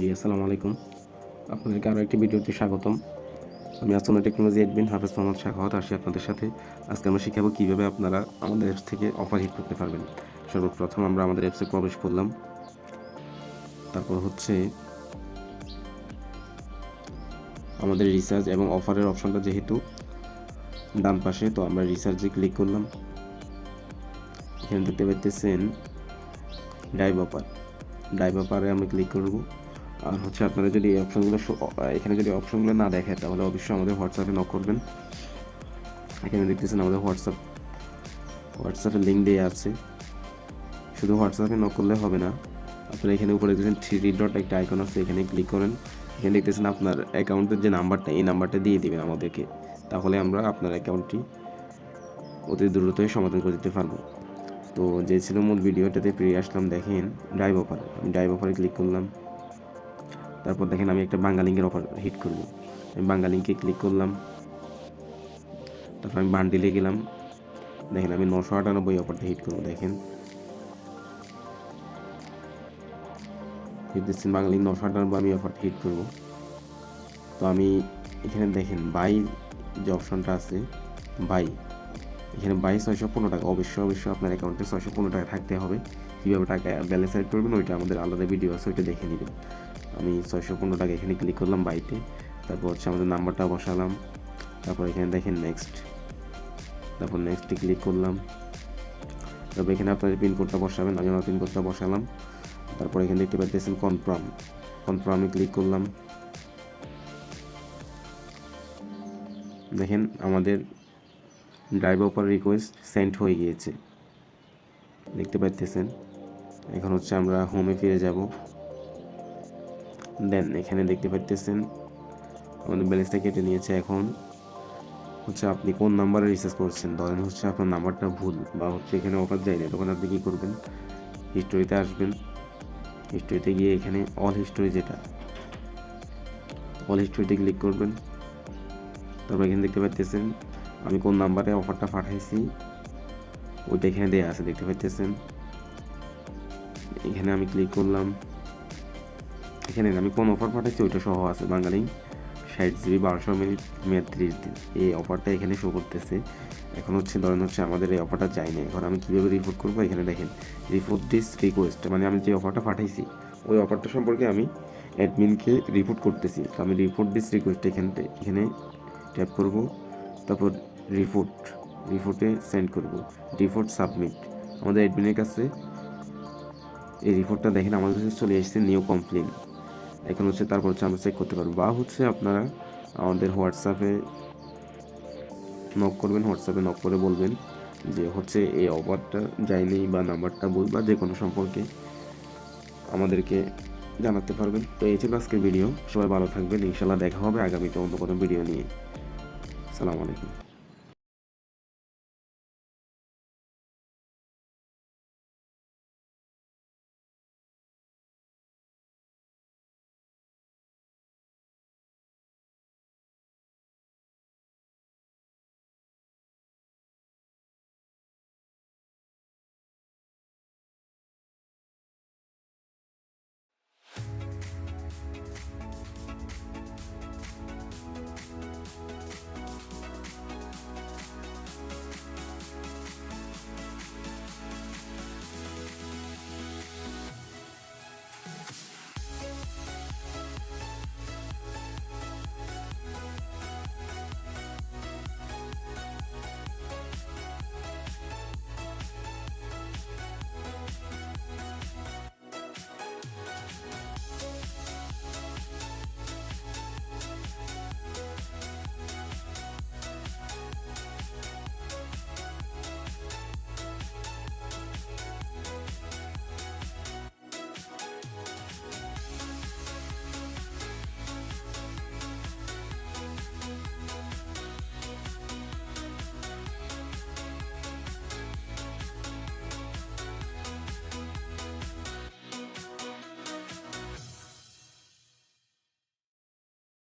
জি, আসসালামু আলাইকুম। আপনাদেরকে আরও একটি ভিডিওতে স্বাগতম। আমি আসন্ন টেকনোলজি এডমিন হাফেজ মোহাম্মদ শাখাওয়াত, আসি আপনাদের সাথে। আজকে আমরা শিখাবো কীভাবে আপনারা আমাদের অ্যাপস থেকে অফার হিট করতে পারবেন। সর্বপ্রথম আমরা আমাদের অ্যাপসে প্রবেশ করলাম। তারপর হচ্ছে আমাদের রিসার্চ এবং অফারের অপশনটা যেহেতু ডান পাশে, তো আমরা রিসার্চে ক্লিক করলাম। এখানে দেখতে পাইতেছেন ডাইভ অফার ডাইভ অফারে আমরা ক্লিক করব। আর হচ্ছে আপনারা যদি এই অপশনগুলো এখানে যদি অপশনগুলো না দেখে তাহলে অবশ্যই আমাদের হোয়াটসঅ্যাপে নক করবেন। এখানে দেখতেছেন আমাদের হোয়াটসঅ্যাপ হোয়াটসঅ্যাপের লিঙ্ক দিয়ে আছে। শুধু হোয়াটসঅ্যাপে নক করলে হবে না। আপনারা এখানে উপরে দেখছেন থ্রি ডট একটা আইকন আছে, এখানে ক্লিক করেন। এখানে দেখতেছেন আপনার অ্যাকাউন্টের যে নাম্বারটা এই নাম্বারটা দিয়ে দিবেন আমাদেরকে। তাহলে আমরা আপনার অ্যাকাউন্টটি অতি দ্রুতই সমাধান করে দিতে পারব। তো যে ছিল মূল ভিডিওটাতে ফিরে আসলাম, দেখেন ড্রাইভ অফার আমি ড্রাইভ অফারে ক্লিক করলাম। তারপর দেখেন আমি একটা বাঙ্গালিঙ্কের অফার হিট করব। আমি বাঙ্গালিঙ্কে ক্লিক করলাম। তারপর আমি বান্ডিলে গেলাম। দেখেন আমি নশো আটানব্বই অফারটা হিট করব, দেখেন। দিচ্ছেন বাঙালি নশো আটানব্বই আমি অফারটা হিট করব। তো আমি এখানে দেখেন বাই যে অপশনটা আছে বাই এখানে বাই ছয়শো পনেরো টাকা। অবশ্যই অবশ্যই আপনার অ্যাকাউন্টে ছয়শো পনেরো টাকা থাকতে হবে। কীভাবে টাকা ব্যালেন্স অ্যাড করবেন, ওইটা আমাদের আলাদা ভিডিও আছে, ওইটা দেখে নেবেন। আমি ছয়শো পনেরো টাকা এখানে ক্লিক করলাম বাইতে তারপর হচ্ছে আমাদের নাম্বারটা বসালাম। তারপর এখানে দেখেন নেক্সট তারপর নেক্সটে ক্লিক করলাম। তারপর এখানে আপনাদের পিনকোডটা বসাবেন, আমি আমার পিনকোডটা বসালাম। তারপর এখানে দেখতে পাচ্ছেন কনফার্ম কনফার্মে ক্লিক করলাম। দেখেন আমাদের ড্রাইভার উপর রিকোয়েস্ট সেন্ড হয়ে গিয়েছে। দেখতে পাচ্ছেন এখন হচ্ছে আমরা হোমে ফিরে যাব। দেন এখানে দেখতে পাচ্ছেন আমাদের ব্যালেন্সটা কেটে নিয়েছে এখন। হচ্ছে আপনি কোন নাম্বারে রিচার্জ করছেন? ধরেন হচ্ছে আপনার নাম্বারটা ভুল বা হচ্ছে এখানে অফার যায় না, তখন আপনি কী করবেন? হিস্টোরিতে আসবেন। হিস্টোরিতে গিয়ে এখানে অল হিস্টোরি যেটা, অল হিস্টোরিতে ক্লিক করবেন। তারপর এখানে দেখতে পাচ্ছেন আমি কোন নাম্বারে অফারটা পাঠাইছি, ওইটা এখানে দেওয়া আছে, দেখতে পাচ্ছেন এখানে আমি ক্লিক করলাম। এখানে আমি কোন অফার পাঠাইছি, ওইটা সহ আছে বাঙালি। ষাট জিবি, বারোশো মিনিট মেয়াদ ত্রিশ দিন। এই অফারটা এখানে শো করতেছে। এখন হচ্ছে, ধরেন হচ্ছে, আমাদের এই অফারটা চাই না। এখন আমি কীভাবে রিপোর্ট করব? এখানে দেখেন রিপোর্ট দিস রিকোয়েস্ট মানে আমি যে অফারটা পাঠাইছি, ওই অফারটা সম্পর্কে আমি অ্যাডমিনকে রিপোর্ট করতেছি। তো আমি রিপোর্ট দিস রিকোয়েস্ট এখানে এখানে ট্যাপ করব, তারপর রিপোর্ট রিপোর্টে সেন্ড করব রিপোর্ট সাবমিট আমাদের অ্যাডমিনের কাছে এই রিপোর্টটা দেখেন, আমাদের কাছে চলে এসেছে নিউ কমপ্লেন এখন হচ্ছে তারপর হচ্ছে আমরা চেক করতে পারব। বা হচ্ছে আপনারা আমাদের হোয়াটসঅ্যাপে নক করবেন হোয়াটসঅ্যাপে নক করে বলবেন যে হচ্ছে এই অফারটা যায়নি বা নাম্বারটা ভুল বা যে কোনো সম্পর্কে আমাদেরকে জানাতে পারবেন। তো এই ছিল আজকের ভিডিও সবাই ভালো থাকবেন। ইনশাল্লাহ দেখা হবে আগামীতে অন্য কোনো ভিডিও নিয়ে। সালাম আলাইকুম।